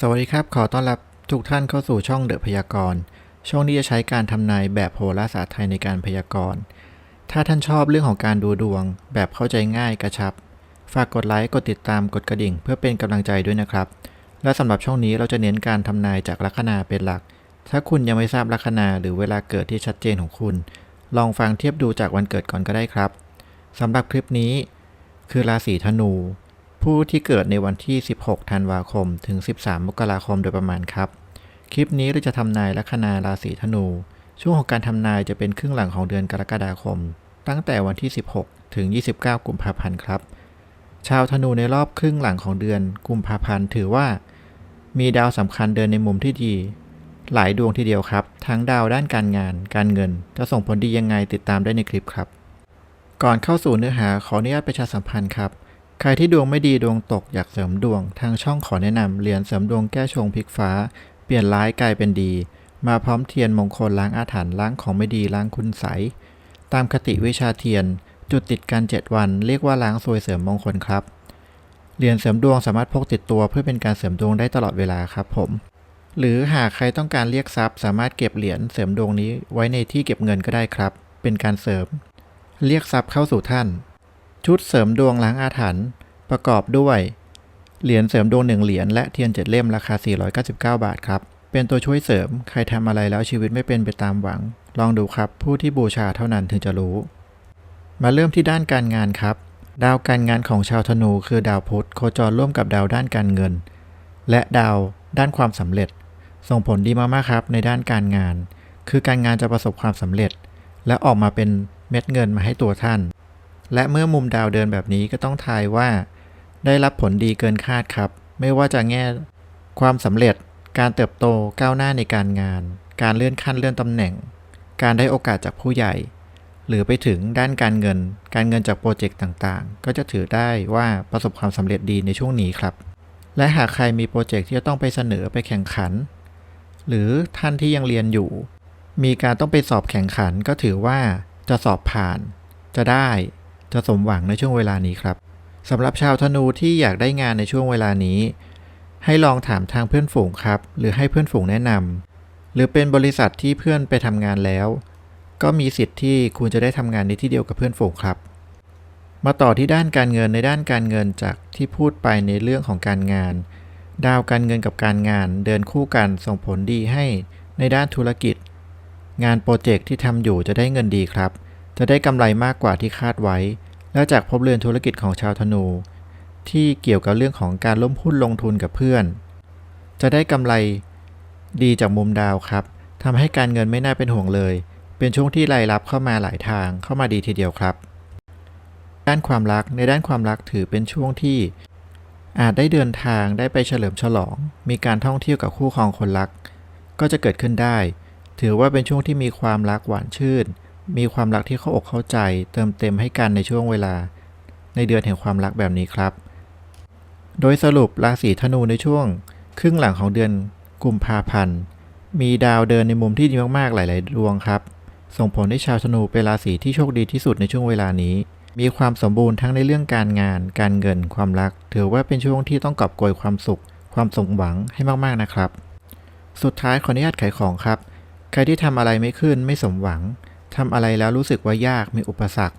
สวัสดีครับ ขอต้อนรับทุกท่านเข้าสู่ช่องเดอะพยากรณ์ ช่องนี้จะใช้การทำนายแบบโหราศาสตร์ไทยในการพยากรณ์ ถ้าท่านชอบเรื่องของการดูดวง แบบเข้าใจง่ายกระชับ ฝากกดไลค์ กดติดตาม กดกระดิ่ง เพื่อเป็นกำลังใจด้วยนะครับ และสำหรับช่องนี้เราจะเน้นการทำนายจากลัคนาเป็นหลัก ถ้าคุณยังไม่ทราบลัคนาหรือเวลาเกิดที่ชัดเจนของคุณ ลองฟังเทียบดูจากวันเกิดก่อนก็ได้ครับสำหรับคลิปนี้ คือราศีธนู ผู้ที่เกิดในวันที่ 16 ธันวาคม ถึง 13 มกราคมโดยประมาณครับ คลิปนี้เราจะทำนายลัคนาราศีธนู ช่วงของการทำนายจะเป็นครึ่งหลังของเดือนกรกฎาคม ตั้งแต่วันที่ 16 ถึง 29 กุมภาพันธ์ครับ ชาวธนูในรอบครึ่งหลังของเดือนกุมภาพันธ์ถือว่า มีดาวสำคัญเดินในมุมที่ดี หลายดวงทีเดียวครับ ทั้งดาวด้านการงาน การเงิน จะส่งผลดียังไงติดตามได้ในคลิปครับ ก่อนเข้าสู่เนื้อหาขออนุญาตประชาสัมพันธ์ครับ ใครที่ดวงไม่ดีดวงตกอยากเสริมดวง ทางช่องขอแนะนำเหรียญเสริมดวงแก้ชงพลิกฟ้า เปลี่ยนร้ายกลายเป็นดี มาพร้อมเทียนมงคลล้างอาถรรพ์ล้างของไม่ดีล้างคุณใส ตามคติวิชาเทียน จุดติดกัน 7 วัน เรียกว่าล้างซวยเสริมมงคลครับ เหรียญเสริมดวงสามารถพกติดตัวเพื่อเป็นการเสริมดวงได้ตลอดเวลาครับผม หรือหากใครต้องการเรียกทรัพย์ สามารถเก็บเหรียญเสริมดวงนี้ไว้ในที่เก็บเงินก็ได้ครับ เป็นการเสริม เรียกทรัพย์เข้าสู่ท่าน ชุดเสริมดวงล้างอาถรรพ์ประกอบด้วย เหรียญเสริมดวงหนึ่งเหรียญและเทียนเจ็ดเล่มราคา 499 บาทครับ เป็นตัวช่วยเสริมใครทำอะไรแล้วชีวิตไม่เป็นไปตามหวัง ลองดูครับ ผู้ที่บูชาเท่านั้นถึงจะรู้ มาเริ่มที่ด้านการงานครับ ดาวการงานของชาวธนูคือดาวพุธโคจรร่วมกับดาวด้านการเงิน และดาวด้านความสำเร็จ ส่งผลดีมากๆครับในด้านการงาน คือการงานจะประสบความสำเร็จ และออกมาเป็นเม็ดเงินมาให้ตัวท่าน และเมื่อมุมดาวเดินแบบนี้ก็ต้องทายว่า ได้รับผลดีเกินคาดครับ ไม่ว่าจะแง่ความสำเร็จ การเติบโตก้าวหน้าในการงาน การเลื่อนขั้นเลื่อนตำแหน่ง การได้โอกาสจากผู้ใหญ่ หรือไปถึงด้านการเงิน การเงินจากโปรเจกต์ต่างๆ ก็จะถือได้ว่าประสบความสำเร็จดีในช่วงนี้ครับ และหากใครมีโปรเจกต์ที่จะต้องไปเสนอไปแข่งขัน หรือท่านที่ยังเรียนอยู่ มีการต้องไปสอบแข่งขันก็ถือว่าจะสอบผ่าน จะได้ จะสมหวังในช่วงเวลานี้ครับสำหรับชาวธนูที่อยากได้งานในช่วงเวลานี้ ให้ลองถามทางเพื่อนฝูงครับ หรือให้เพื่อนฝูงแนะนำหรือเป็นบริษัทที่เพื่อนไปทำงานแล้ว ก็มีสิทธิ์ที่คุณจะได้ทำงานในที่เดียวกับเพื่อนฝูงครับ มาต่อที่ด้านการเงินในด้านการเงินจากที่พูดไปในเรื่องของการงาน ดาวการเงินกับการงานเดินคู่กันส่งผลดีให้ในด้านธุรกิจ งานโปรเจกต์ที่ทำอยู่จะได้เงินดีครับ จะได้กำไรมากกว่าที่คาดไว้ และจากพบเรือนธุรกิจของชาวธนู ที่เกี่ยวกับเรื่องของการล้มหุ้นลงทุนกับเพื่อน จะได้กำไรดีจากมุมดาวครับทำให้การเงินไม่น่าเป็นห่วงเลย เป็นช่วงที่รายรับเข้ามาหลายทางเข้ามาดีทีเดียวครับ ด้านความรักในด้านความรักถือเป็นช่วงที่อาจได้เดินทางได้ไปเฉลิมฉลอง มีการท่องเที่ยวกับคู่ครองคนรัก ก็จะเกิดขึ้นได้ ถือว่าเป็นช่วงที่มีความรักหวานชื่น มีความรักที่เข้าอกเข้าใจ เติมเต็มให้กันในช่วงเวลา ในเดือนแห่งความรักแบบนี้ครับ โดยสรุปราศีธนูในช่วง ครึ่งหลังของเดือนกุมภาพันธ์มีดาวเดินในมุมที่ดีมากๆหลาย ๆ ดวงครับ ส่งผลให้ชาวธนูเป็นราศีที่โชคดีที่สุดในช่วงเวลานี้ มีความสมบูรณ์ทั้งในเรื่องการงาน การเงิน ความรัก ถือว่าเป็นช่วงที่ต้องกอบโกยความสุข ความสมหวังให้มากๆนะครับ สุดท้ายขออนุญาตขายของครับ ใครที่ทำอะไรไม่ขึ้นไม่สมหวัง ทำอะไรแล้วรู้สึกว่ายากมีอุปสรรค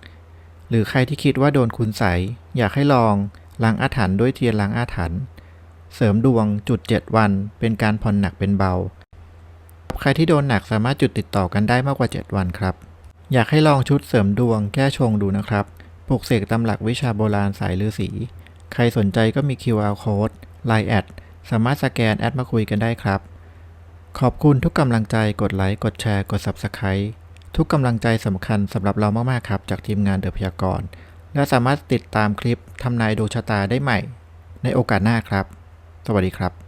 หรือใครที่คิดว่าโดนคุณใสอยากให้ลองล้างอาถรรพ์ด้วยเทียนล้างอาถรรพ์เสริมดวงจุด 7 วัน เป็นการผ่อนหนักเป็นเบา ใครที่โดนหนักสามารถจุดติดต่อกันได้มากกว่า 7 วันครับ อยากให้ลองชุดเสริมดวงแก้ชงดูนะครับปลุกเสกตำหลักวิชาโบราณสายฤาษีใครสนใจก็มี QR code Line แอดสามารถสแกนแอดมาคุยกันได้ครับ ขอบคุณทุกกำลังใจกดไลค์กดแชร์กด Subscribe ทุกกำลังใจสำคัญสำหรับเรามาก ๆ ครับ จากทีมงานเดอะพยากรณ์และสามารถติดตามคลิปทำนายดวงชะตาได้ใหม่ ในโอกาสหน้าครับ สวัสดีครับ